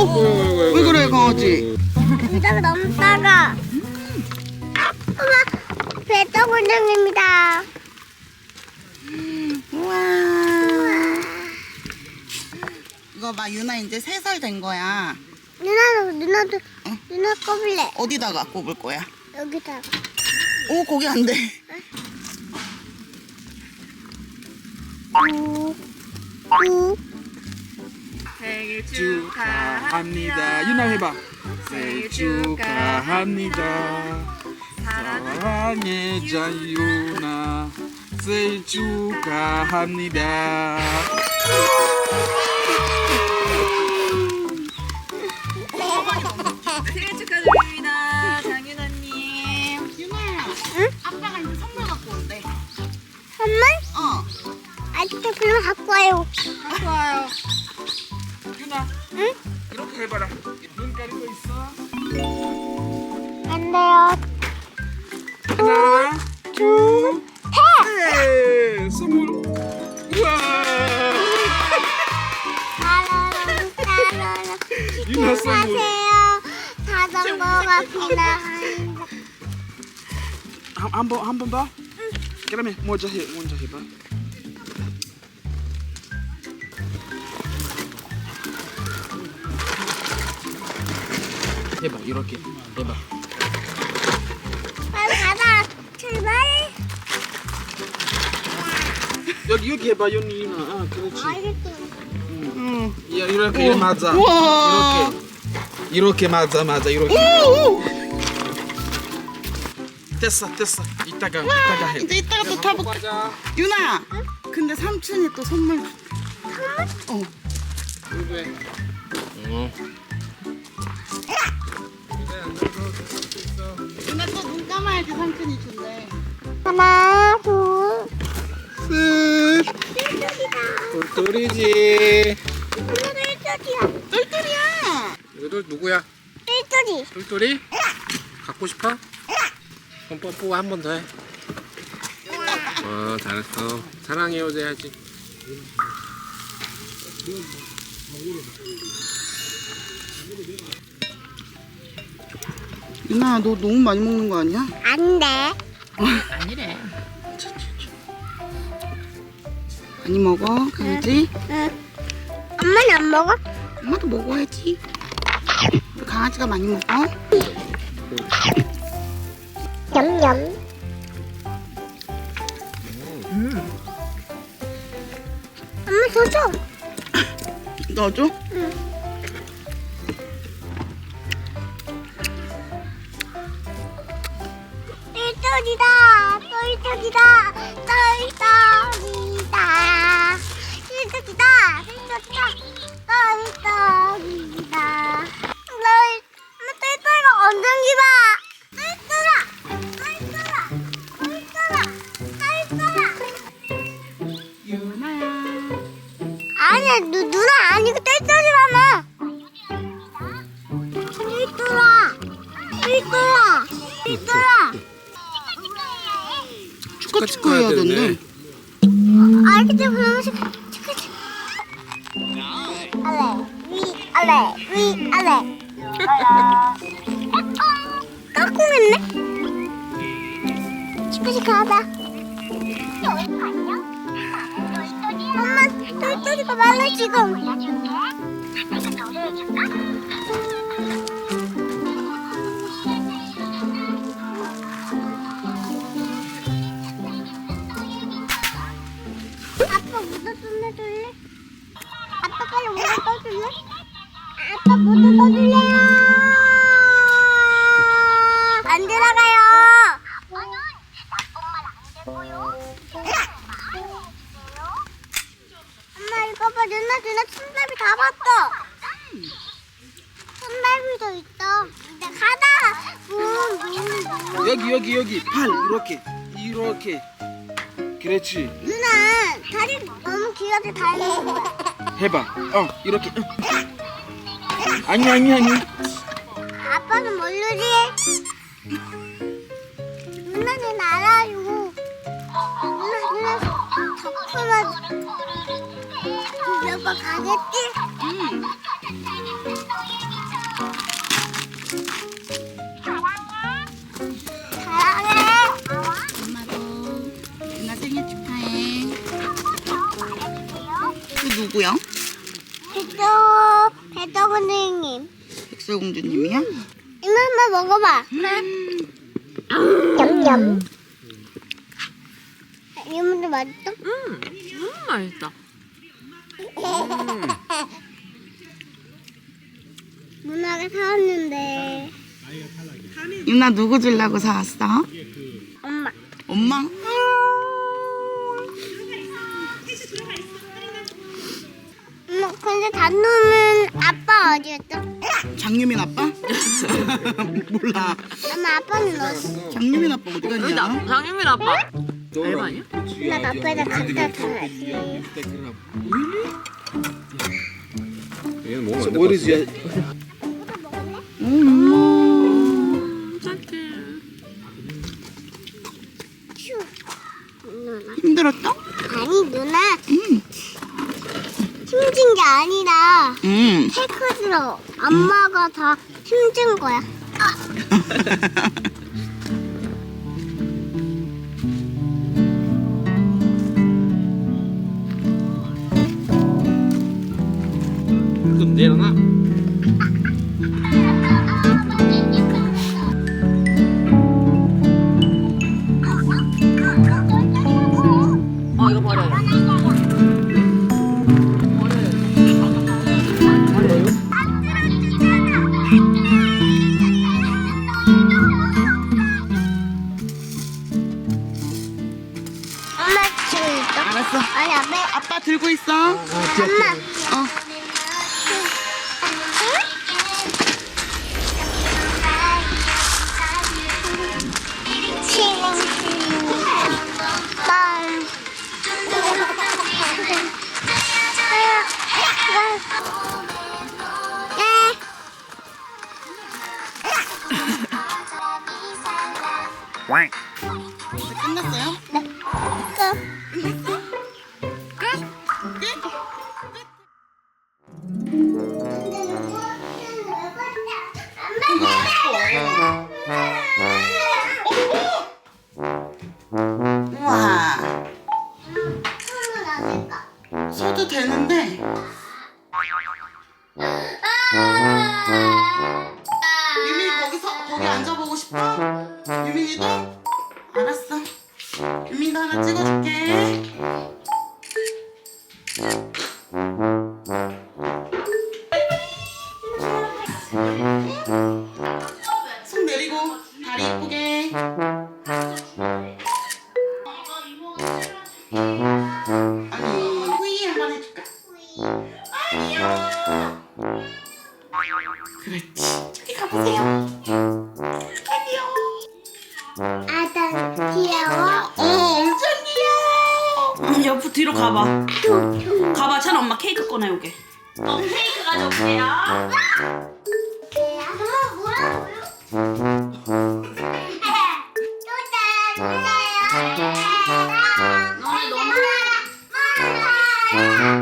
그지? 감자가 너무 작아. 엄마, 배떡운동입니다. 우와. 이거 봐, 유나 이제 세 살 된 거야. 누나도, 누나도, 응. 누나 꼽을래. 어디다가 꼽을 거야? 여기다가. 오, 거기 안 돼. 우, 우. 생일 축하합니다. 유나 해봐. 생일 축하합니다. 사랑해 자유나 생일 축하합니다. 생일 축하드립니다, 장윤아님. 유나야. 아빠가 이제 선물 갖고 온대. 선물? 어. 아직도 별로 갖고 와요. 갖고 와요. 해봐라. 눈 가리고 있어. 안 돼요. 하나, 둘, 셋. 선물. 우와. 유나 선물. 자전거가 비나. 한번 한번 봐. 그러면 먼저 해 먼저 해봐. 해봐 이렇게 해봐. 빨리 가자. 출발. 여기 여기 해봐 윤이 유나. 아 그렇지. 알겠어. 응. 야, 이렇게 맞아. 우와. 이렇게 이렇게 맞아 맞아 이렇게. 됐어 됐어. 이따가 이따가 해. 이제 이따가 또 타볼까? 가자. 유나. 근데 삼촌이 또 선물. 어. 그 래. 어. 유나 또눈 감아야지 삼촌이 준대. 하나, 둘, 끝. 셋. 똘똘이지. 일절이야. 똘똘이야. 이거 누구야? 일절이. 똘똘이? 갖고 싶어? 그럼 뽀뽀 한 번 더 해. 어 잘했어. 사랑해요 해야지. 유나 너 너무 많이 먹는 거 아니야? 안 돼. 아니래. 많이 먹어. 강아지. 응. 엄마는 안 먹어? 엄마도 먹어야지. 우리 강아지가 많이 먹어. 냠냠. 엄마 줘줘. 넣어줘. 일절이다. 너, 엄마 또 일절이가 엄청 기봐. 또 일절아. 또 일절아. 또 일절아. 또 일절아. 유나야. 아니야, 누, 누나 아니고 똘똘이라며. 똘똘아, 똘똘아, 똘똘아. 축하 축하 해야 된대. 알겠지, 그러면 시 치크치. 아래, 위, 아래, 위, 아래. 까꿍했네. 치크치크 하자. 엄마, 똘똘이가 말래 지금. 아빠 모자 좀 해줄래? 아빠 빨리 모자 떠줄래? 아빠 모자 떠줄래요? 안 들어가요. 엄마 이거 봐 누나 누나 손잡이 다 봤어. 손잡이도 있어. 근데 가다. 문, 문, 문. 여기 여기 여기 팔 이렇게 이렇게. 그렇지. 다리 너무 길어서 다리 해봐. 어 이렇게. 어. 아니 아니 아니. 아빠는 모르지 누나는 알아요 누나 누나 덕분에 몇번 가겠지? 응. 누구야? 백도 백도 선생님. 백설공주님이야? 이모 한번 먹어봐. 냠냠. 이모도 맛있어? 음, 음 맛있다. 누나가 사왔는데 유나 누구 주려고 사왔어? 엄마. 엄마? 엄마 근데 단놈은 아빠 어디였어? 장유민 아빠? 몰라. 엄마 아빠는 어디? 장유민 아빠 어디 갔냐? 여기다 장윤민 아빠. 알바 아니야? 나 아빠에다 갖다 줘야지. 얘는 먹으면 안될것 같아 음, 테크스로 엄마가 다 힘든 거야. 좀 내려놔 아니 아빠 아빠 들고 있어. 엄마. 어? 유민이도? 알았어. 유민이도 하나 찍어줄게. 손 내리고 다리 예쁘게. 귀여워. 어 엄청 귀여워. 응, 옆으로 뒤로 가봐. 가봐, 찬 엄마 케이크 꺼내 오게. 어, 케이크 가져올게요. 엄마 뭐라고요? 너네 너무 우리 손잡